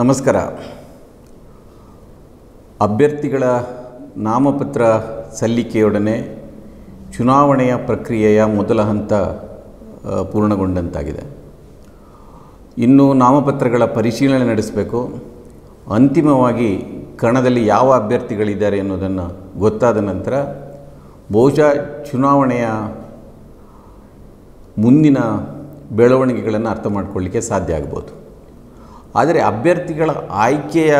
ನಮಸ್ಕಾರ. ಅಭ್ಯರ್ಥಿಗಳ ನಾಮಪತ್ರ ಸಲ್ಲಿಕೆಯೊಡನೆ ಚುನಾವಣೆಯ ಪ್ರಕ್ರಿಯೆಯ ಮೊದಲ ಹಂತ ಪೂರ್ಣಗೊಂಡಂತಾಗಿದೆ. ಇನ್ನು ನಾಮಪತ್ರಗಳ ಪರಿಶೀಲನೆ ನಡೆಸಬೇಕು. ಅಂತಿಮವಾಗಿ ಕಣದಲ್ಲಿ ಯಾವ ಅಭ್ಯರ್ಥಿಗಳಿದ್ದಾರೆ ಅನ್ನೋದನ್ನು ಗೊತ್ತಾದ ನಂತರ ಬಹುಶಃ ಚುನಾವಣೆಯ ಮುಂದಿನ ಬೆಳವಣಿಗೆಗಳನ್ನು ಅರ್ಥ ಮಾಡ್ಕೊಳ್ಳಿಕ್ಕೆ ಸಾಧ್ಯ ಆಗ್ಬೋದು. ಆದರೆ ಅಭ್ಯರ್ಥಿಗಳ ಆಯ್ಕೆಯ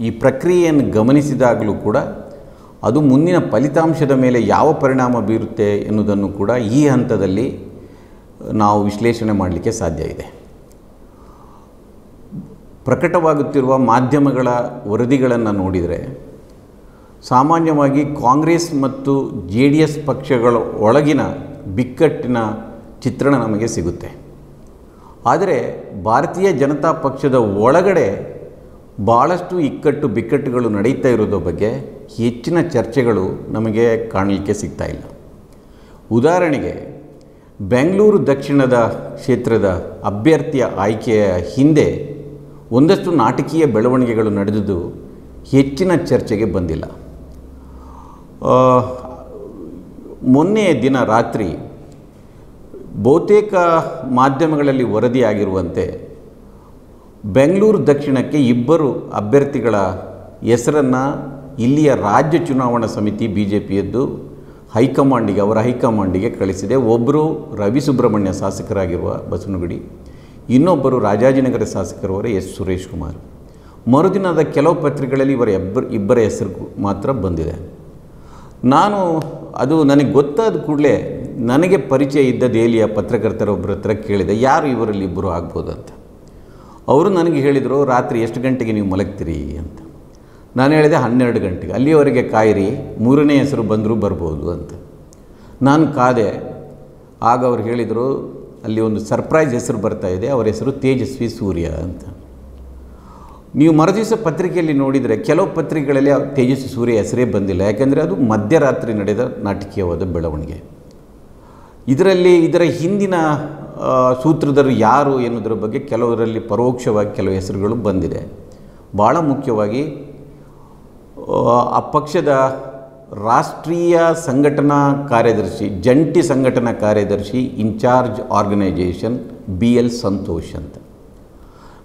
ಈ ಪ್ರಕ್ರಿಯೆಯನ್ನು ಗಮನಿಸಿದಾಗಲೂ ಕೂಡ ಅದು ಮುಂದಿನ ಫಲಿತಾಂಶದ ಮೇಲೆ ಯಾವ ಪರಿಣಾಮ ಬೀರುತ್ತೆ ಎನ್ನುವುದನ್ನು ಕೂಡ ಈ ಹಂತದಲ್ಲಿ ನಾವು ವಿಶ್ಲೇಷಣೆ ಮಾಡಲಿಕ್ಕೆ ಸಾಧ್ಯ ಇದೆ. ಪ್ರಕಟವಾಗುತ್ತಿರುವ ಮಾಧ್ಯಮಗಳ ವರದಿಗಳನ್ನು ನೋಡಿದರೆ ಸಾಮಾನ್ಯವಾಗಿ ಕಾಂಗ್ರೆಸ್ ಮತ್ತು ಜೆ ಡಿ ಎಸ್ ಪಕ್ಷಗಳ ಒಳಗಿನ ಬಿಕ್ಕಟ್ಟಿನ ಚಿತ್ರಣ ನಮಗೆ ಸಿಗುತ್ತೆ. ಆದರೆ ಭಾರತೀಯ ಜನತಾ ಪಕ್ಷದ ಒಳಗಡೆ ಭಾಳಷ್ಟು ಇಕ್ಕಟ್ಟು ಬಿಕ್ಕಟ್ಟುಗಳು ನಡೀತಾ ಇರೋದ್ರ ಬಗ್ಗೆ ಹೆಚ್ಚಿನ ಚರ್ಚೆಗಳು ನಮಗೆ ಕಾಣಲಿಕ್ಕೆ ಸಿಗ್ತಾ ಇಲ್ಲ. ಉದಾಹರಣೆಗೆ, ಬೆಂಗಳೂರು ದಕ್ಷಿಣದ ಕ್ಷೇತ್ರದ ಅಭ್ಯರ್ಥಿಯ ಆಯ್ಕೆಯ ಹಿಂದೆ ಒಂದಷ್ಟು ನಾಟಕೀಯ ಬೆಳವಣಿಗೆಗಳು ನಡೆದುದು ಹೆಚ್ಚಿನ ಚರ್ಚೆಗೆ ಬಂದಿಲ್ಲ. ಮೊನ್ನೆಯ ಮೊನ್ನೆ ದಿನ ರಾತ್ರಿ ಬಹುತೇಕ ಮಾಧ್ಯಮಗಳಲ್ಲಿ ವರದಿಯಾಗಿರುವಂತೆ ಬೆಂಗಳೂರು ದಕ್ಷಿಣಕ್ಕೆ ಇಬ್ಬರು ಅಭ್ಯರ್ಥಿಗಳ ಹೆಸರನ್ನು ಇಲ್ಲಿಯ ರಾಜ್ಯ ಚುನಾವಣಾ ಸಮಿತಿ ಬಿ ಜೆ ಪಿಯದ್ದು ಹೈಕಮಾಂಡಿಗೆ, ಅವರ ಹೈಕಮಾಂಡಿಗೆ ಕಳಿಸಿದೆ. ಒಬ್ಬರು ರವಿ ಸುಬ್ರಹ್ಮಣ್ಯ ಶಾಸಕರಾಗಿರುವ ಬಸವನಗುಡಿ, ಇನ್ನೊಬ್ಬರು ರಾಜಾಜಿನಗರ ಶಾಸಕರವರ ಎಸ್ ಸುರೇಶ್ ಕುಮಾರ್. ಮರುದಿನದ ಕೆಲವು ಪತ್ರಿಕೆಗಳಲ್ಲಿ ಇವರ ಇಬ್ಬರು ಇಬ್ಬರ ಹೆಸರು ಮಾತ್ರ ಬಂದಿದೆ. ನಾನು, ಅದು ನನಗೆ ಗೊತ್ತಾದ ಕೂಡಲೇ ನನಗೆ ಪರಿಚಯ ಇದ್ದ ದೆಹಲಿಯ ಪತ್ರಕರ್ತರೊಬ್ಬರ ಹತ್ರ ಕೇಳಿದೆ, ಯಾರು ಇವರಲ್ಲಿ ಇಬ್ಬರು ಆಗ್ಬೋದು ಅಂತ. ಅವರು ನನಗೆ ಹೇಳಿದರು, ರಾತ್ರಿ ಎಷ್ಟು ಗಂಟೆಗೆ ನೀವು ಮಲಗ್ತೀರಿ ಅಂತ. ನಾನು ಹೇಳಿದೆ, ಹನ್ನೆರಡು ಗಂಟೆಗೆ. ಅಲ್ಲಿಯವರೆಗೆ ಕಾಯಿರಿ, ಮೂರನೇ ಹೆಸರು ಬಂದರೂ ಬರ್ಬೋದು ಅಂತ. ನಾನು ಕಾದೆ, ಆಗ ಅವ್ರು ಹೇಳಿದರು, ಅಲ್ಲಿ ಒಂದು ಸರ್ಪ್ರೈಸ್ ಹೆಸರು ಬರ್ತಾ ಇದೆ, ಅವರ ಹೆಸರು ತೇಜಸ್ವಿ ಸೂರ್ಯ ಅಂತ. ನೀವು ಮರುದಿವಸ ಪತ್ರಿಕೆಯಲ್ಲಿ ನೋಡಿದರೆ, ಕೆಲವು ಪತ್ರಿಕೆಗಳಲ್ಲಿ ತೇಜಸ್ವಿ ಸೂರ್ಯ ಹೆಸರೇ ಬಂದಿಲ್ಲ. ಯಾಕೆಂದರೆ ಅದು ಮಧ್ಯರಾತ್ರಿ ನಡೆದ ನಾಟಕೀಯವಾದ ಬೆಳವಣಿಗೆ. ಇದರಲ್ಲಿ ಇದರ ಹಿಂದಿನ ಸೂತ್ರದರು ಯಾರು ಎನ್ನುವುದರ ಬಗ್ಗೆ ಕೆಲವರಲ್ಲಿ ಪರೋಕ್ಷವಾಗಿ ಕೆಲವು ಹೆಸರುಗಳು ಬಂದಿದೆ. ಭಾಳ ಮುಖ್ಯವಾಗಿ, ಆ ಪಕ್ಷದ ರಾಷ್ಟ್ರೀಯ ಸಂಘಟನಾ ಕಾರ್ಯದರ್ಶಿ, ಜಂಟಿ ಸಂಘಟನಾ ಕಾರ್ಯದರ್ಶಿ in charge organisation B L Santosh ಅಂತ.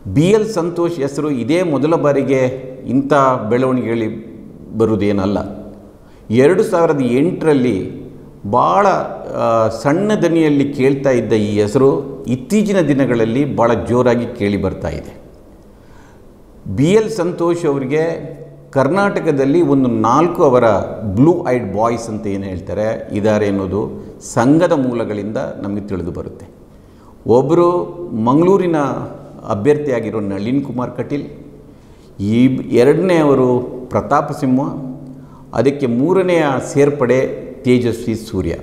ಬಿ ಎಲ್ ಸಂತೋಷ್ ಹೆಸರು ಇದೇ ಮೊದಲ ಬಾರಿಗೆ ಇಂಥ ಬೆಳವಣಿಗೆಗಳಿಗೆ ಬರುವುದೇನಲ್ಲ. ಎರಡು ಸಾವಿರದ ಎಂಟರಲ್ಲಿ ಭಾಳ ಸಣ್ಣ ದನಿಯಲ್ಲಿ ಕೇಳ್ತಾ ಇದ್ದ ಈ ಹೆಸರು ಇತ್ತೀಚಿನ ದಿನಗಳಲ್ಲಿ ಭಾಳ ಜೋರಾಗಿ ಕೇಳಿ ಬರ್ತಾ ಇದೆ. ಬಿ ಎಲ್ ಸಂತೋಷ್ ಅವರಿಗೆ ಕರ್ನಾಟಕದಲ್ಲಿ ಒಂದು ನಾಲ್ಕು ಅವರ ಬ್ಲೂ ಐಡ್ ಬಾಯ್ಸ್ ಅಂತ ಏನು ಹೇಳ್ತಾರೆ ಇದ್ದಾರೆ ಅನ್ನೋದು ಸಂಘದ ಮೂಲಗಳಿಂದ ನಮಗೆ ತಿಳಿದು ಬರುತ್ತೆ. ಒಬ್ಬರು ಮಂಗಳೂರಿನ ಅಭ್ಯರ್ಥಿಯಾಗಿರೋ ನಳಿನ್ ಕುಮಾರ್ ಕಟೀಲ್, ಈ ಎರಡನೇ ಅವರು ಪ್ರತಾಪ ಸಿಂಹ, ಅದಕ್ಕೆ ಮೂರನೆಯ ಸೇರ್ಪಡೆ ತೇಜಸ್ವಿ ಸೂರ್ಯ.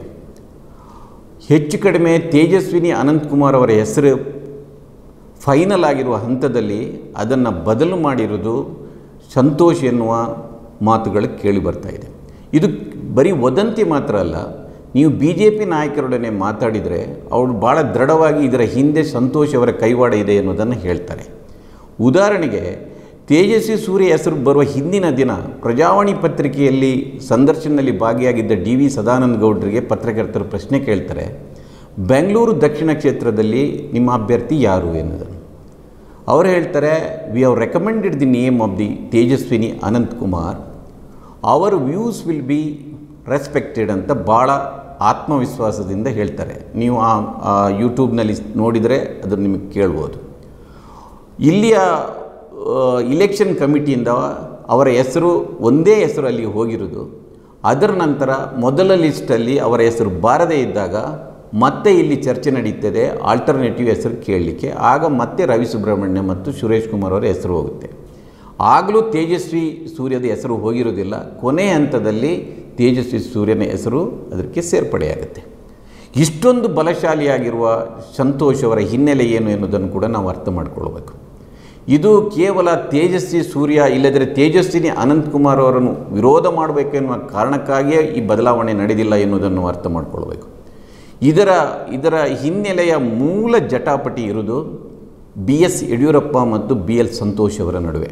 ಹೆಚ್ಚು ಕಡಿಮೆ ತೇಜಸ್ವಿನಿ ಅನಂತಕುಮಾರ್ ಅವರ ಹೆಸರು ಫೈನಲ್ ಆಗಿರುವ ಹಂತದಲ್ಲಿ ಅದನ್ನು ಬದಲು ಮಾಡಿರೋದು ಸಂತೋಷ್ ಎನ್ನುವ ಮಾತುಗಳು ಕೇಳಿ ಬರ್ತಾ ಇದೆ. ಇದು ಬರೀ ವದಂತಿ ಮಾತ್ರ ಅಲ್ಲ, ನೀವು ಬಿ ಜೆ ಪಿ ನಾಯಕರೊಡನೆ ಮಾತಾಡಿದರೆ ಅವರು ಭಾಳ ದೃಢವಾಗಿ ಇದರ ಹಿಂದೆ ಸಂತೋಷ್ ಅವರ ಕೈವಾಡ ಇದೆ ಎನ್ನುವುದನ್ನು ಹೇಳ್ತಾರೆ. ಉದಾಹರಣೆಗೆ ತೇಜಸ್ವಿ ಸೂರ್ಯ ಹೆಸರು ಬರುವ ಹಿಂದಿನ ದಿನ ಪ್ರಜಾವಾಣಿ ಪತ್ರಿಕೆಯಲ್ಲಿ ಸಂದರ್ಶನದಲ್ಲಿ ಭಾಗಿಯಾಗಿದ್ದ ಡಿ ವಿ ಸದಾನಂದ ಗೌಡರಿಗೆ ಪತ್ರಕರ್ತರು ಪ್ರಶ್ನೆ ಕೇಳ್ತಾರೆ, ಬೆಂಗಳೂರು ದಕ್ಷಿಣ ಕ್ಷೇತ್ರದಲ್ಲಿ ನಿಮ್ಮ ಅಭ್ಯರ್ಥಿ ಯಾರು? ಎನ್ನುವುದನ್ನು. ಅವರು ಹೇಳ್ತಾರೆ we have recommended the name of the Tejaswini Ananth Kumar. Our views will be respected ಅಂತ ಭಾಳ ಆತ್ಮವಿಶ್ವಾಸದಿಂದ ಹೇಳ್ತಾರೆ. ನೀವು ಆ ಯೂಟ್ಯೂಬ್ನಲ್ಲಿ ನೋಡಿದರೆ ಅದನ್ನು ನಿಮಗೆ ಕೇಳ್ಬೋದು. ಇಲ್ಲಿಯ ಇಲೆಕ್ಷನ್ ಕಮಿಟಿಯಿಂದ ಅವರ ಹೆಸರು ಒಂದೇ ಹೆಸರು ಅಲ್ಲಿ ಹೋಗಿರೋದು. ಅದರ ನಂತರ ಮೊದಲ ಲಿಸ್ಟಲ್ಲಿ ಅವರ ಹೆಸರು ಬಾರದೇ ಇದ್ದಾಗ ಮತ್ತೆ ಇಲ್ಲಿ ಚರ್ಚೆ ನಡೀತದೆ. ಆಲ್ಟರ್ನೇಟಿವ್ ಹೆಸರು ಕೇಳಲಿಕ್ಕೆ. ಆಗ ಮತ್ತೆ ರವಿ ಸುಬ್ರಹ್ಮಣ್ಯ ಮತ್ತು ಸುರೇಶ್ ಕುಮಾರ್ ಅವರ ಹೆಸರು ಹೋಗುತ್ತೆ. ಆಗಲೂ ತೇಜಸ್ವಿ ಸೂರ್ಯದ ಹೆಸರು ಹೋಗಿರೋದಿಲ್ಲ ಕೊನೆ ಹಂತದಲ್ಲಿ ತೇಜಸ್ವಿ ಸೂರ್ಯನ ಹೆಸರು ಅದಕ್ಕೆ ಸೇರ್ಪಡೆಯಾಗುತ್ತೆ. ಇಷ್ಟೊಂದು ಬಲಶಾಲಿಯಾಗಿರುವ ಸಂತೋಷ್ ಅವರ ಹಿನ್ನೆಲೆ ಏನು ಎನ್ನುವುದನ್ನು ಕೂಡ ನಾವು ಅರ್ಥ ಮಾಡಿಕೊಳ್ಬೇಕು. ಇದು ಕೇವಲ ತೇಜಸ್ವಿ ಸೂರ್ಯ ಇಲ್ಲದರೆ ತೇಜಸ್ವಿನಿ ಅನಂತಕುಮಾರ್ ಅವರನ್ನು ವಿರೋಧ ಮಾಡಬೇಕೆನ್ನುವ ಕಾರಣಕ್ಕಾಗಿಯೇ ಈ ಬದಲಾವಣೆ ನಡೆದಿಲ್ಲ ಎನ್ನುವುದನ್ನು ಅರ್ಥ ಮಾಡಿಕೊಳ್ಬೇಕು. ಇದರ ಇದರ ಹಿನ್ನೆಲೆಯ ಮೂಲ ಜಟಾಪಟಿ ಇರುವುದು ಬಿ ಎಸ್ ಯಡಿಯೂರಪ್ಪ ಮತ್ತು ಬಿ ಎಲ್ ಸಂತೋಷ್ ಅವರ ನಡುವೆ.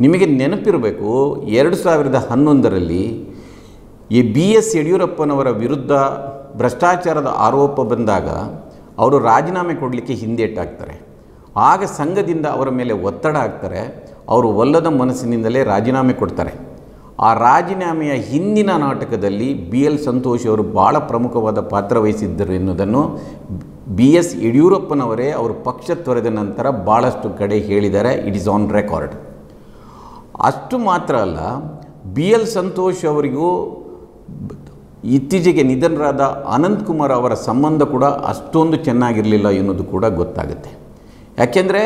ನಿಮಗೆ ನೆನಪಿರಬೇಕು, ಎರಡು ಸಾವಿರದ ಹನ್ನೊಂದರಲ್ಲಿ ಈ ಬಿ ಎಸ್ ಯಡಿಯೂರಪ್ಪನವರ ವಿರುದ್ಧ ಭ್ರಷ್ಟಾಚಾರದ ಆರೋಪ ಬಂದಾಗ, ಅವರು ರಾಜೀನಾಮೆ ಕೊಡಲಿಕ್ಕೆ ಹಿಂದೇಟಾಗ್ತಾರೆ ಆಗ ಸಂಘದಿಂದ ಅವರ ಮೇಲೆ ಒತ್ತಡ ಹಾಕ್ತಾರೆ. ಅವರು ಒಲ್ಲದ ಮನಸ್ಸಿನಿಂದಲೇ ರಾಜೀನಾಮೆ ಕೊಡ್ತಾರೆ. ಆ ರಾಜೀನಾಮೆಯ ಹಿಂದಿನ ನಾಟಕದಲ್ಲಿ ಬಿ ಎಲ್ ಸಂತೋಷ್ ಅವರು ಭಾಳ ಪ್ರಮುಖವಾದ ಪಾತ್ರ ವಹಿಸಿದ್ದರು ಎನ್ನುವುದನ್ನು ಬಿ ಎಸ್ ಯಡಿಯೂರಪ್ಪನವರೇ ಅವರು ಪಕ್ಷ ತೊರೆದ ನಂತರ ಭಾಳಷ್ಟು ಕಡೆ ಹೇಳಿದ್ದಾರೆ. ಇಟ್ ಈಸ್ ಆನ್ ರೆಕಾರ್ಡ್ ಅಷ್ಟು ಮಾತ್ರ ಅಲ್ಲ, ಬಿ ಎಲ್ ಸಂತೋಷ್ ಅವರಿಗೂ ಇತ್ತೀಚೆಗೆ ನಿಧನರಾದ ಅನಂತಕುಮಾರ್ ಅವರ ಸಂಬಂಧ ಕೂಡ ಅಷ್ಟೊಂದು ಚೆನ್ನಾಗಿರಲಿಲ್ಲ ಎನ್ನುವುದು ಕೂಡ ಗೊತ್ತಾಗುತ್ತೆ. ಯಾಕೆಂದರೆ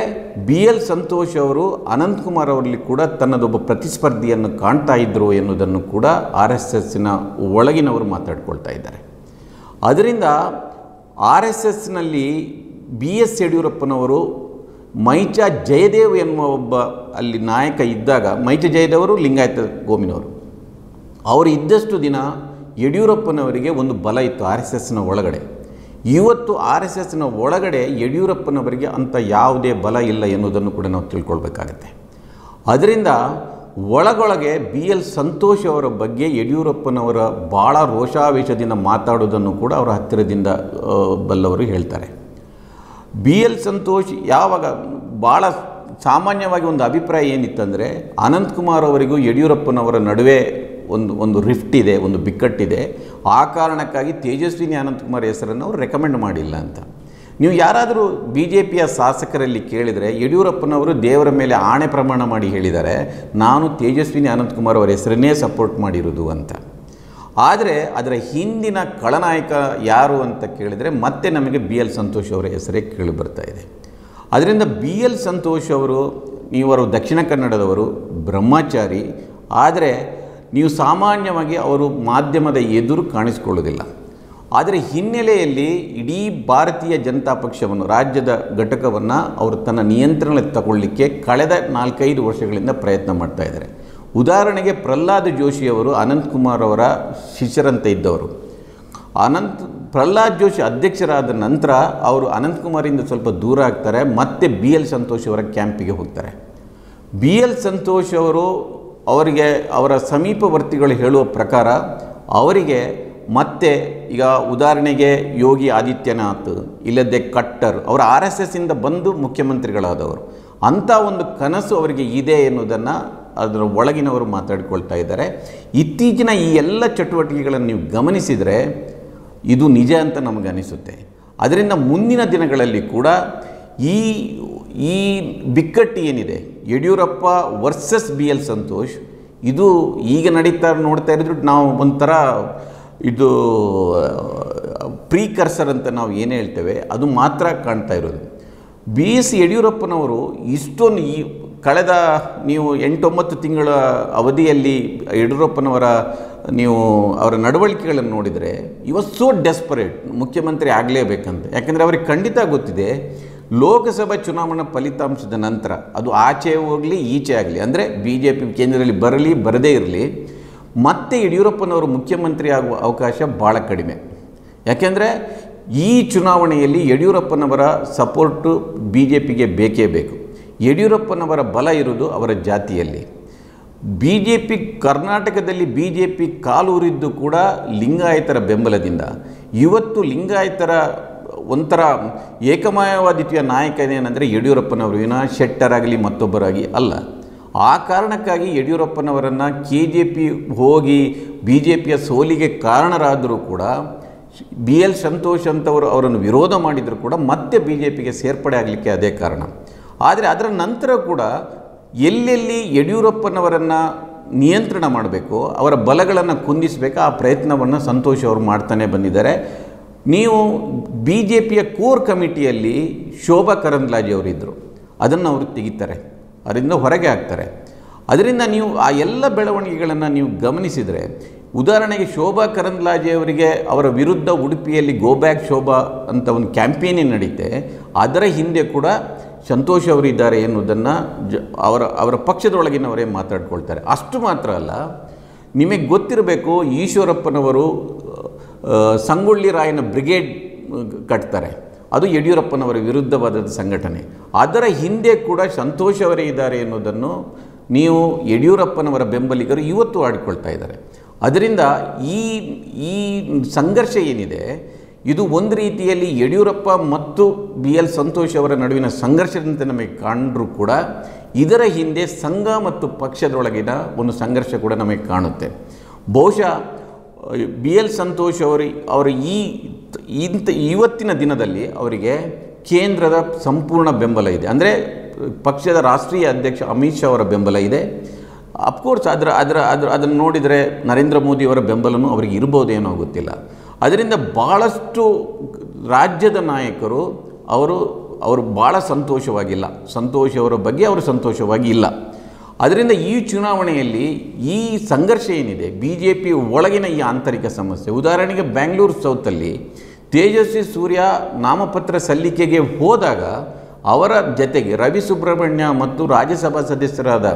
ಬಿ ಎಲ್ ಸಂತೋಷ್ ಅವರು ಅನಂತಕುಮಾರ್ ಅವರಲ್ಲಿ ಕೂಡ ತನ್ನದೊಬ್ಬ ಪ್ರತಿಸ್ಪರ್ಧಿಯನ್ನು ಕಾಣ್ತಾ ಇದ್ದರು ಎನ್ನುವುದನ್ನು ಕೂಡ ಆರ್ ಎಸ್ ಎಸ್ಸಿನ ಒಳಗಿನವರು ಮಾತಾಡ್ಕೊಳ್ತಾ ಇದ್ದಾರೆ. ಅದರಿಂದ ಆರ್ ಎಸ್ ಎಸ್ನಲ್ಲಿ ಬಿ ಎಸ್ ಯಡಿಯೂರಪ್ಪನವರು ಮೈಚ ಜಯದೇವ್ ಎನ್ನುವ ಒಬ್ಬ ಅಲ್ಲಿ ನಾಯಕ ಇದ್ದಾಗ, ಮೈಚ ಜಯದೇವರು ಲಿಂಗಾಯತ ಗೋಮಿನವರು. ಅವರು ಇದ್ದಷ್ಟು ದಿನ ಯಡಿಯೂರಪ್ಪನವರಿಗೆ ಒಂದು ಬಲ ಇತ್ತು ಆರ್ ಎಸ್ ಎಸ್ನ ಒಳಗಡೆ. ಇವತ್ತು ಆರ್ ಎಸ್ ಎಸ್ನ ಒಳಗಡೆ ಯಡಿಯೂರಪ್ಪನವರಿಗೆ ಅಂಥ ಯಾವುದೇ ಬಲ ಇಲ್ಲ ಎನ್ನುವುದನ್ನು ಕೂಡ ನಾವು ತಿಳ್ಕೊಳ್ಬೇಕಾಗತ್ತೆ. ಅದರಿಂದ ಒಳಗೊಳಗೆ ಬಿ ಎಲ್ ಸಂತೋಷ್ ಅವರ ಬಗ್ಗೆ ಯಡಿಯೂರಪ್ಪನವರ ಭಾಳ ರೋಷಾವೇಶದಿಂದ ಮಾತಾಡೋದನ್ನು ಕೂಡ ಅವರ ಹತ್ತಿರದಿಂದ ಬಲ್ಲವರು ಹೇಳ್ತಾರೆ. ಬಿ ಎಲ್ ಸಂತೋಷ್ ಯಾವಾಗ ಭಾಳ ಸಾಮಾನ್ಯವಾಗಿ ಒಂದು ಅಭಿಪ್ರಾಯ ಏನಿತ್ತಂದರೆ ಅನಂತಕುಮಾರ್ ಅವರಿಗೂ ಯಡಿಯೂರಪ್ಪನವರ ನಡುವೆ ಒಂದು ಒಂದು ರಿಫ್ಟ್ ಇದೆ, ಒಂದು ಬಿಕ್ಕಟ್ಟಿದೆ ಆ ಕಾರಣಕ್ಕಾಗಿ ತೇಜಸ್ವಿನಿ ಅನಂತಕುಮಾರ್ ಹೆಸರನ್ನು ಅವರು ರೆಕಮೆಂಡ್ ಮಾಡಿಲ್ಲ ಅಂತ. ನೀವು ಯಾರಾದರೂ ಬಿ ಜೆ ಪಿಯ ಶಾಸಕರಲ್ಲಿ ಕೇಳಿದರೆ ಯಡಿಯೂರಪ್ಪನವರು ದೇವರ ಮೇಲೆ ಆಣೆ ಪ್ರಮಾಣ ಮಾಡಿ ಹೇಳಿದ್ದಾರೆ, ನಾನು ತೇಜಸ್ವಿನಿ ಅನಂತಕುಮಾರ್ ಅವರ ಹೆಸರನ್ನೇ ಸಪೋರ್ಟ್ ಮಾಡಿರೋದು ಅಂತ. ಆದರೆ ಅದರ ಹಿಂದಿನ ಖಳನಾಯಕ ಯಾರು ಅಂತ ಕೇಳಿದರೆ ಮತ್ತೆ ನಮಗೆ ಬಿ ಎಲ್ ಸಂತೋಷ್ ಅವರ ಹೆಸರೇ ಕೇಳಿ ಬರ್ತಾ ಇದೆ. ಅದರಿಂದ ಬಿ ಎಲ್ ಸಂತೋಷ್ ಅವರು, ಇವರು ದಕ್ಷಿಣ ಕನ್ನಡದವರು, ಬ್ರಹ್ಮಚಾರಿ, ಆದರೆ ನೀವು ಸಾಮಾನ್ಯವಾಗಿ ಅವರು ಮಾಧ್ಯಮದ ಎದುರು ಕಾಣಿಸಿಕೊಳ್ಳೋದಿಲ್ಲ ಆದರೆ ಹಿನ್ನೆಲೆಯಲ್ಲಿ ಇಡೀ ಭಾರತೀಯ ಜನತಾ ಪಕ್ಷವನ್ನು, ರಾಜ್ಯದ ಘಟಕವನ್ನು ಅವರು ತನ್ನ ನಿಯಂತ್ರಣಕ್ಕೆ ತಗೊಳ್ಳಿಕ್ಕೆ ಕಳೆದ ನಾಲ್ಕೈದು ವರ್ಷಗಳಿಂದ ಪ್ರಯತ್ನ ಮಾಡ್ತಾ ಇದ್ದಾರೆ. ಉದಾಹರಣೆಗೆ ಪ್ರಹ್ಲಾದ್ ಜೋಶಿಯವರು ಅನಂತಕುಮಾರ್ ಅವರ ಶಿಷ್ಯರಂತೆ ಇದ್ದವರು. ಅನಂತ್, ಪ್ರಹ್ಲಾದ್ ಜೋಶಿ ಅಧ್ಯಕ್ಷರಾದ ನಂತರ ಅವರು ಅನಂತಕುಮಾರಿಂದ ಸ್ವಲ್ಪ ದೂರ ಆಗ್ತಾರೆ, ಮತ್ತೆ ಬಿ ಎಲ್ ಸಂತೋಷ್ ಅವರ ಕ್ಯಾಂಪಿಗೆ ಹೋಗ್ತಾರೆ. ಬಿ ಎಲ್ ಸಂತೋಷ್ ಅವರು ಅವರಿಗೆ ಅವರ ಸಮೀಪವರ್ತಿಗಳು ಹೇಳುವ ಪ್ರಕಾರ ಅವರಿಗೆ ಮತ್ತೆ ಈಗ ಉದಾಹರಣೆಗೆ ಯೋಗಿ ಆದಿತ್ಯನಾಥ್ ಇಲ್ಲದೆ ಕಟ್ಟರ್ ಅವರ ಆರ್ ಎಸ್ ಎಸ್ಸಿಂದ ಬಂದು ಮುಖ್ಯಮಂತ್ರಿಗಳಾದವರು, ಅಂಥ ಒಂದು ಕನಸು ಅವರಿಗೆ ಇದೆ ಎನ್ನುವುದನ್ನು ಅದರ ಒಳಗಿನವರು ಮಾತಾಡಿಕೊಳ್ತಾ ಇದ್ದಾರೆ. ಇತ್ತೀಚಿನ ಈ ಎಲ್ಲ ಚಟುವಟಿಕೆಗಳನ್ನು ನೀವು ಗಮನಿಸಿದರೆ ಇದು ನಿಜ ಅಂತ ನಮಗೆ ಅನಿಸುತ್ತೆ. ಅದರಿಂದ ಮುಂದಿನ ದಿನಗಳಲ್ಲಿ ಕೂಡ ಈ ಈ ಬಿಕ್ಕಟ್ಟು ಏನಿದೆ? Yediyurappa versus B L Santosh, ಇದು ಈಗ ನಡೀತಾ ನೋಡ್ತಾ ಇರಿದ್ರು ನಾವು ಒಂಥರ ಇದು, ಪ್ರೀಕರ್ಸರ್ ಅಂತ ನಾವು ಏನು ಹೇಳ್ತೇವೆ, ಅದು ಮಾತ್ರ ಕಾಣ್ತಾ ಇರೋದು. ಬಿ ಎಸ್ ಯಡಿಯೂರಪ್ಪನವರು ಇಷ್ಟೊಂದು ಈ ಕಳೆದ ನೀವು ಎಂಟೊಂಬತ್ತು ತಿಂಗಳ ಅವಧಿಯಲ್ಲಿ ಯಡಿಯೂರಪ್ಪನವರ ನೀವು ಅವರ ನಡವಳಿಕೆಗಳನ್ನು ನೋಡಿದರೆ ಇವತ್ತು ಸೋ ಡೆಸ್ಪರೇಟ್ ಮುಖ್ಯಮಂತ್ರಿ ಆಗಲೇಬೇಕಂತ. ಯಾಕೆಂದರೆ ಅವರಿಗೆ ಖಂಡಿತ ಗೊತ್ತಿದೆ ಲೋಕಸಭಾ ಚುನಾವಣಾ ಫಲಿತಾಂಶದ ನಂತರ ಅದು ಆಚೆ ಹೋಗಲಿ, ಈಚೆ ಆಗಲಿ, ಅಂದರೆ ಬಿ ಜೆ ಪಿ ಕೇಂದ್ರದಲ್ಲಿ ಬರಲಿ, ಬರದೇ ಇರಲಿ, ಮತ್ತೆ ಯಡಿಯೂರಪ್ಪನವರು ಮುಖ್ಯಮಂತ್ರಿ ಆಗುವ ಅವಕಾಶ ಭಾಳ ಕಡಿಮೆ. ಯಾಕೆಂದರೆ ಈ ಚುನಾವಣೆಯಲ್ಲಿ ಯಡಿಯೂರಪ್ಪನವರ ಸಪೋರ್ಟು ಬಿ ಜೆ ಪಿಗೆ ಬೇಕೇ ಬೇಕು. ಯಡಿಯೂರಪ್ಪನವರ ಬಲ ಇರುವುದು ಅವರ ಜಾತಿಯಲ್ಲಿ. ಬಿ ಜೆ ಪಿ ಕರ್ನಾಟಕದಲ್ಲಿ ಬಿ ಜೆ ಪಿ ಕಾಲೂರಿದ್ದು ಕೂಡ ಲಿಂಗಾಯತರ ಬೆಂಬಲದಿಂದ. ಇವತ್ತು ಲಿಂಗಾಯತರ ಒಂಥರ ಏಕಮಯವಾದಿತ್ಯ ನಾಯಕ ಏನಂದರೆ ಯಡಿಯೂರಪ್ಪನವರು. ಏನೋ ಶೆಟ್ಟರಾಗಲಿ ಮತ್ತೊಬ್ಬರಾಗಿ ಅಲ್ಲ. ಆ ಕಾರಣಕ್ಕಾಗಿ ಯಡಿಯೂರಪ್ಪನವರನ್ನು ಕೆ ಜೆ ಪಿ ಹೋಗಿ ಬಿ ಜೆ ಪಿಯ ಸೋಲಿಗೆ ಕಾರಣರಾದರೂ ಕೂಡ ಬಿ ಎಲ್ ಸಂತೋಷ್ ಅಂತವರು ಅವರನ್ನು ವಿರೋಧ ಮಾಡಿದರೂ ಕೂಡ ಮತ್ತೆ ಬಿ ಜೆ ಪಿಗೆ ಸೇರ್ಪಡೆ ಆಗಲಿಕ್ಕೆ ಅದೇ ಕಾರಣ. ಆದರೆ ಅದರ ನಂತರ ಕೂಡ ಎಲ್ಲೆಲ್ಲಿ ಯಡಿಯೂರಪ್ಪನವರನ್ನು ನಿಯಂತ್ರಣ ಮಾಡಬೇಕು, ಅವರ ಬಲಗಳನ್ನು ಕುಂದಿಸಬೇಕು ಆ ಪ್ರಯತ್ನವನ್ನು ಸಂತೋಷ್ ಅವರು ಮಾಡ್ತಾನೆ ಬಂದಿದ್ದಾರೆ. ನೀವು ಬಿ ಜೆ ಪಿಯ ಕೋರ್ ಕಮಿಟಿಯಲ್ಲಿ ಶೋಭಾ ಕರಂದ್ಲಾಜೆ ಅವರಿದ್ದರು. ಅದನ್ನು ಅವರು ತೆಗಿತಾರೆ. ಅದರಿಂದ ಹೊರಗೆ ಹಾಕ್ತಾರೆ. ಅದರಿಂದ ನೀವು ಆ ಎಲ್ಲ ಬೆಳವಣಿಗೆಗಳನ್ನು ನೀವು ಗಮನಿಸಿದರೆ, ಉದಾಹರಣೆಗೆ ಶೋಭಾ ಕರಂದ್ಲಾಜೆ ಅವರಿಗೆ ಅವರ ವಿರುದ್ಧ ಉಡುಪಿಯಲ್ಲಿ ಗೋ ಬ್ಯಾಕ್ ಶೋಭಾ ಅಂತ ಒಂದು ಕ್ಯಾಂಪೇನೇ ನಡೀತೆ. ಅದರ ಹಿಂದೆ ಕೂಡ ಸಂತೋಷ್ ಅವರಿದ್ದಾರೆ ಎನ್ನುವುದನ್ನು ಜ, ಅವರ ಅವರ ಪಕ್ಷದೊಳಗಿನವರೇ ಮಾತಾಡ್ಕೊಳ್ತಾರೆ. ಅಷ್ಟು ಮಾತ್ರ ಅಲ್ಲ, ನಿಮಗೆ ಗೊತ್ತಿರಬೇಕು ಈಶ್ವರಪ್ಪನವರು ಸಂಗೊಳ್ಳಿ ರಾಯನ ಬ್ರಿಗೇಡ್ ಕಟ್ತಾರೆ. ಅದು ಯಡಿಯೂರಪ್ಪನವರ ವಿರುದ್ಧವಾದ ಸಂಘಟನೆ. ಅದರ ಹಿಂದೆ ಕೂಡ ಸಂತೋಷ್ ಅವರೇ ಇದ್ದಾರೆ ಎನ್ನುವುದನ್ನು ನೀವು ಯಡಿಯೂರಪ್ಪನವರ ಬೆಂಬಲಿಗರು ಇವತ್ತು ಆಡಿಕೊಳ್ತಾ ಇದ್ದಾರೆ. ಅದರಿಂದ ಈ ಈ ಸಂಘರ್ಷ ಏನಿದೆ, ಇದು ಒಂದು ರೀತಿಯಲ್ಲಿ ಯಡಿಯೂರಪ್ಪ ಮತ್ತು ಬಿ ಎಲ್ ಸಂತೋಷ್ ಅವರ ನಡುವಿನ ಸಂಘರ್ಷದಂತೆ ನಮಗೆ ಕಾಣರೂ ಕೂಡ ಇದರ ಹಿಂದೆ ಸಂಘ ಮತ್ತು ಪಕ್ಷದೊಳಗಿನ ಒಂದು ಸಂಘರ್ಷ ಕೂಡ ನಮಗೆ ಕಾಣುತ್ತೆ. ಬಹುಶಃ ಬಿ ಎಲ್ ಸಂತೋಷ್ ಅವರು ಅವರು ಈ ಇಂಥ ಇವತ್ತಿನ ದಿನದಲ್ಲಿ ಅವರಿಗೆ ಕೇಂದ್ರದ ಸಂಪೂರ್ಣ ಬೆಂಬಲ ಇದೆ. ಅಂದರೆ ಪಕ್ಷದ ರಾಷ್ಟ್ರೀಯ ಅಧ್ಯಕ್ಷ ಅಮಿತ್ ಶಾ ಅವರ ಬೆಂಬಲ ಇದೆ. ಅಫ್ಕೋರ್ಸ್ ಅದರ ಅದರ ಅದರ, ಅದನ್ನು ನೋಡಿದರೆ ನರೇಂದ್ರ ಮೋದಿಯವರ ಬೆಂಬಲನೂ ಅವರಿಗೆ ಇರ್ಬೋದೇನೋ ಗೊತ್ತಿಲ್ಲ. ಅದರಿಂದ ಭಾಳಷ್ಟು ರಾಜ್ಯದ ನಾಯಕರು ಅವರು ಅವರು ಭಾಳ ಸಂತೋಷವಾಗಿಲ್ಲ. ಸಂತೋಷ ಅವರ ಬಗ್ಗೆ ಅವರು ಸಂತೋಷವಾಗಿ ಇಲ್ಲ ಅದರಿಂದ ಈ ಚುನಾವಣೆಯಲ್ಲಿ ಈ ಸಂಘರ್ಷ ಏನಿದೆ ಬಿ ಜೆ ಪಿ ಒಳಗಿನ ಈ ಆಂತರಿಕ ಸಮಸ್ಯೆ. ಉದಾಹರಣೆಗೆ ಬೆಂಗಳೂರು ಸೌತಲ್ಲಿ ತೇಜಸ್ವಿ ಸೂರ್ಯ ನಾಮಪತ್ರ ಸಲ್ಲಿಕೆಗೆ ಹೋದಾಗ ಅವರ ಜತೆಗೆ ರವಿ ಸುಬ್ರಹ್ಮಣ್ಯ ಮತ್ತು ರಾಜ್ಯಸಭಾ ಸದಸ್ಯರಾದ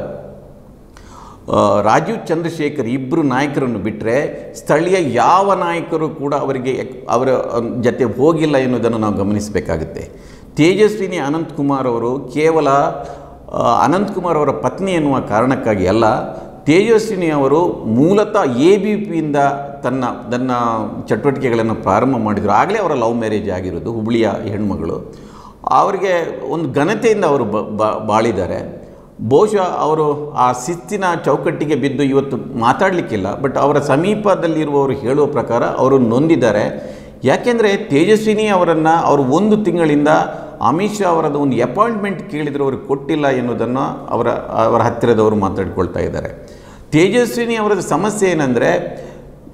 ರಾಜೀವ್ ಚಂದ್ರಶೇಖರ್ ಇಬ್ಬರು ನಾಯಕರನ್ನು ಬಿಟ್ಟರೆ ಸ್ಥಳೀಯ ಯಾವ ನಾಯಕರು ಕೂಡ ಅವರಿಗೆ ಅವರ ಜತೆ ಹೋಗಿಲ್ಲ ಎನ್ನುವುದನ್ನು ನಾವು ಗಮನಿಸಬೇಕಾಗುತ್ತೆ. ತೇಜಸ್ವಿನಿ ಅನಂತಕುಮಾರ್ ಅವರು ಕೇವಲ ಅನಂತಕುಮಾರ್ ಅವರ ಪತ್ನಿ ಎನ್ನುವ ಕಾರಣಕ್ಕಾಗಿ ಅಲ್ಲ, ತೇಜಸ್ವಿನಿ ಅವರು ಮೂಲತಃ ಎ ಬಿ ಪಿಯಿಂದ ತನ್ನ ತನ್ನ ಚಟುವಟಿಕೆಗಳನ್ನು ಪ್ರಾರಂಭ ಮಾಡಿದರು. ಆಗಲೇ ಅವರ ಲವ್ ಮ್ಯಾರೇಜ್ ಆಗಿರೋದು, ಹುಬ್ಳಿಯ ಹೆಣ್ಮಗಳು. ಅವರಿಗೆ ಒಂದು ಘನತೆಯಿಂದ ಅವರು ಬಾಳಿದ್ದಾರೆ. ಬಹುಶಃ ಅವರು ಆ ಶಿಸ್ತಿನ ಚೌಕಟ್ಟಿಗೆ ಬಿದ್ದು ಇವತ್ತು ಮಾತಾಡಲಿಕ್ಕಿಲ್ಲ, ಬಟ್ ಅವರ ಸಮೀಪದಲ್ಲಿರುವವರು ಹೇಳುವ ಪ್ರಕಾರ ಅವರು ನೊಂದಿದ್ದಾರೆ. ಯಾಕೆಂದರೆ ತೇಜಸ್ವಿನಿ ಅವರನ್ನು ಅವರು ಒಂದು ತಿಂಗಳಿಂದ ಅಮಿತ್ ಶಾ ಅವರದ ಒಂದು ಅಪಾಯಿಂಟ್ಮೆಂಟ್ ಕೇಳಿದರೆ ಅವರು ಕೊಟ್ಟಿಲ್ಲ ಎನ್ನುವುದನ್ನು ಅವರ ಅವರ ಹತ್ತಿರದವರು ಮಾತಾಡ್ಕೊಳ್ತಾ ಇದ್ದಾರೆ. ತೇಜಸ್ವಿನಿ ಅವರದ ಸಮಸ್ಯೆ ಏನಂದರೆ,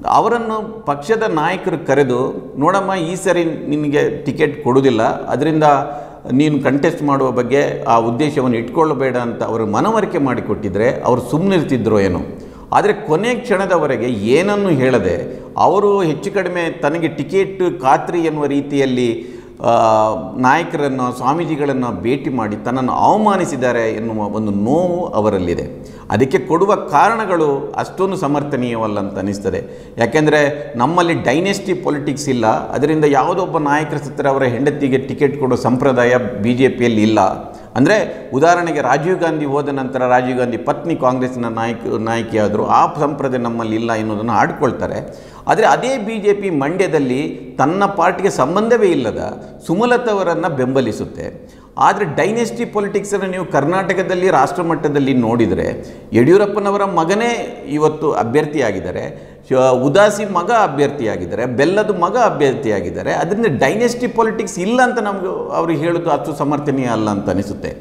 ಅವರನ್ನು ಪಕ್ಷದ ನಾಯಕರು ಕರೆದು, ನೋಡಮ್ಮ, ಈ ಸರಿ ನಿನಗೆ ಟಿಕೆಟ್ ಕೊಡುವುದಿಲ್ಲ, ಅದರಿಂದ ನೀನು ಕಂಟೆಸ್ಟ್ ಮಾಡುವ ಬಗ್ಗೆ ಆ ಉದ್ದೇಶವನ್ನು ಇಟ್ಕೊಳ್ಳಬೇಡ ಅಂತ ಅವರು ಮನವರಿಕೆ ಮಾಡಿಕೊಟ್ಟಿದ್ರೆ, ಅವರು ಸುಮ್ಮನಿರ್ತಿದ್ರೋ ಏನೋ? ಆದರೆ ಕೊನೆ ಕ್ಷಣದವರೆಗೆ ಏನನ್ನು ಹೇಳದೆ ಅವರು ಹೆಚ್ಚು ಕಡಿಮೆ ತನಗೆ ಟಿಕೆಟ್ ಖಾತ್ರಿ ಎನ್ನುವ ರೀತಿಯಲ್ಲಿ ನಾಯಕರನ್ನು, ಸ್ವಾಮೀಜಿಗಳನ್ನು ಭೇಟಿ ಮಾಡಿ ತನ್ನನ್ನು ಅವಮಾನಿಸಿದ್ದಾರೆ ಎನ್ನುವ ಒಂದು ನೋವು ಅವರಲ್ಲಿದೆ. ಅದಕ್ಕೆ ಕೊಡುವ ಕಾರಣಗಳು ಅಷ್ಟೊಂದು ಸಮರ್ಥನೀಯವಲ್ಲ ಅಂತ ಅನ್ನಿಸ್ತದೆ. ಯಾಕೆಂದರೆ ನಮ್ಮಲ್ಲಿ ಡೈನೆಸ್ಟಿ ಪೊಲಿಟಿಕ್ಸ್ ಇಲ್ಲ, ಅದರಿಂದ ಯಾವುದೊಬ್ಬ ನಾಯಕರ ಸತ್ತರೆ ಅವರ ಹೆಂಡತಿಗೆ ಟಿಕೆಟ್ ಕೊಡೋ ಸಂಪ್ರದಾಯ ಬಿ ಜೆ ಪಿಯಲ್ಲಿ ಇಲ್ಲ. ಅಂದರೆ ಉದಾಹರಣೆಗೆ ರಾಜೀವ್ ಗಾಂಧಿ ಹೋದ ನಂತರ ರಾಜೀವ್ ಗಾಂಧಿ ಪತ್ನಿ ಕಾಂಗ್ರೆಸ್ನ ನಾಯಕ, ನಾಯಕಿಯಾದರು, ಆ ಸಂಪ್ರದಾಯ ನಮ್ಮಲ್ಲಿ ಇಲ್ಲ ಎನ್ನುವುದನ್ನು ಆಡ್ಕೊಳ್ತಾರೆ. ಆದರೆ ಅದೇ ಬಿ ಜೆ ಪಿ ಮಂಡ್ಯದಲ್ಲಿ ತನ್ನ ಪಾರ್ಟಿಗೆ ಸಂಬಂಧವೇ ಇಲ್ಲದ ಸುಮಲತವರನ್ನು ಬೆಂಬಲಿಸುತ್ತೆ. ಆದರೆ ಡೈನೆಸ್ಟಿ ಪೊಲಿಟಿಕ್ಸನ್ನು ನೀವು ಕರ್ನಾಟಕದಲ್ಲಿ ರಾಷ್ಟ್ರಮಟ್ಟದಲ್ಲಿ ನೋಡಿದರೆ ಯಡಿಯೂರಪ್ಪನವರ ಮಗನೇ ಇವತ್ತು ಅಭ್ಯರ್ಥಿಯಾಗಿದ್ದಾರೆ. ಉದಾಸಿ ಮಗ ಅಭ್ಯರ್ಥಿಯಾಗಿದ್ದಾರೆ, ಬೆಲ್ಲದ ಮಗ ಅಭ್ಯರ್ಥಿಯಾಗಿದ್ದಾರೆ. ಅದರಿಂದ ಡೈನೆಸ್ಟಿ ಪೊಲಿಟಿಕ್ಸ್ ಇಲ್ಲ ಅಂತ ನಮಗೆ ಅವ್ರಿಗೆ ಹೇಳೋದು ಅಷ್ಟು ಸಮರ್ಥನೀಯ ಅಲ್ಲ ಅಂತ ಅನಿಸುತ್ತೆ.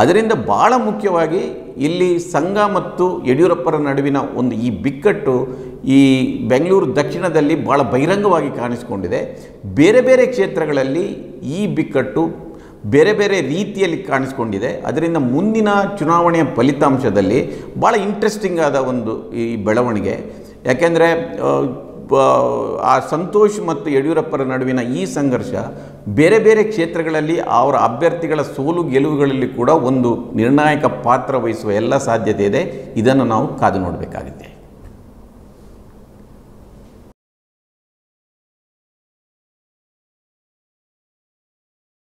ಅದರಿಂದ ಭಾಳ ಮುಖ್ಯವಾಗಿ ಇಲ್ಲಿ ಸಂಘ ಮತ್ತು ಯಡಿಯೂರಪ್ಪರ ನಡುವಿನ ಒಂದು ಈ ಬಿಕ್ಕಟ್ಟು ಈ ಬೆಂಗಳೂರು ದಕ್ಷಿಣದಲ್ಲಿ ಭಾಳ ಬಹಿರಂಗವಾಗಿ ಕಾಣಿಸಿಕೊಂಡಿದೆ. ಬೇರೆ ಬೇರೆ ಕ್ಷೇತ್ರಗಳಲ್ಲಿ ಈ ಬಿಕ್ಕಟ್ಟು ಬೇರೆ ಬೇರೆ ರೀತಿಯಲ್ಲಿ ಕಾಣಿಸ್ಕೊಂಡಿದೆ. ಅದರಿಂದ ಮುಂದಿನ ಚುನಾವಣೆಯ ಫಲಿತಾಂಶದಲ್ಲಿ ಭಾಳ ಇಂಟ್ರೆಸ್ಟಿಂಗ್ ಆದ ಒಂದು ಈ ಬೆಳವಣಿಗೆ. ಯಾಕೆಂದರೆ, ಆ ಸಂತೋಷ್ ಮತ್ತು ಯಡಿಯೂರಪ್ಪರ ನಡುವಿನ ಈ ಸಂಘರ್ಷ ಬೇರೆ ಬೇರೆ ಕ್ಷೇತ್ರಗಳಲ್ಲಿ ಅವರ ಅಭ್ಯರ್ಥಿಗಳ ಸೋಲು ಗೆಲುವುಗಳಲ್ಲಿ ಕೂಡ ಒಂದು ನಿರ್ಣಾಯಕ ಪಾತ್ರ ವಹಿಸುವ ಎಲ್ಲ ಸಾಧ್ಯತೆ ಇದೆ. ಇದನ್ನು ನಾವು ಕಾದು ನೋಡಬೇಕಾಗಿದೆ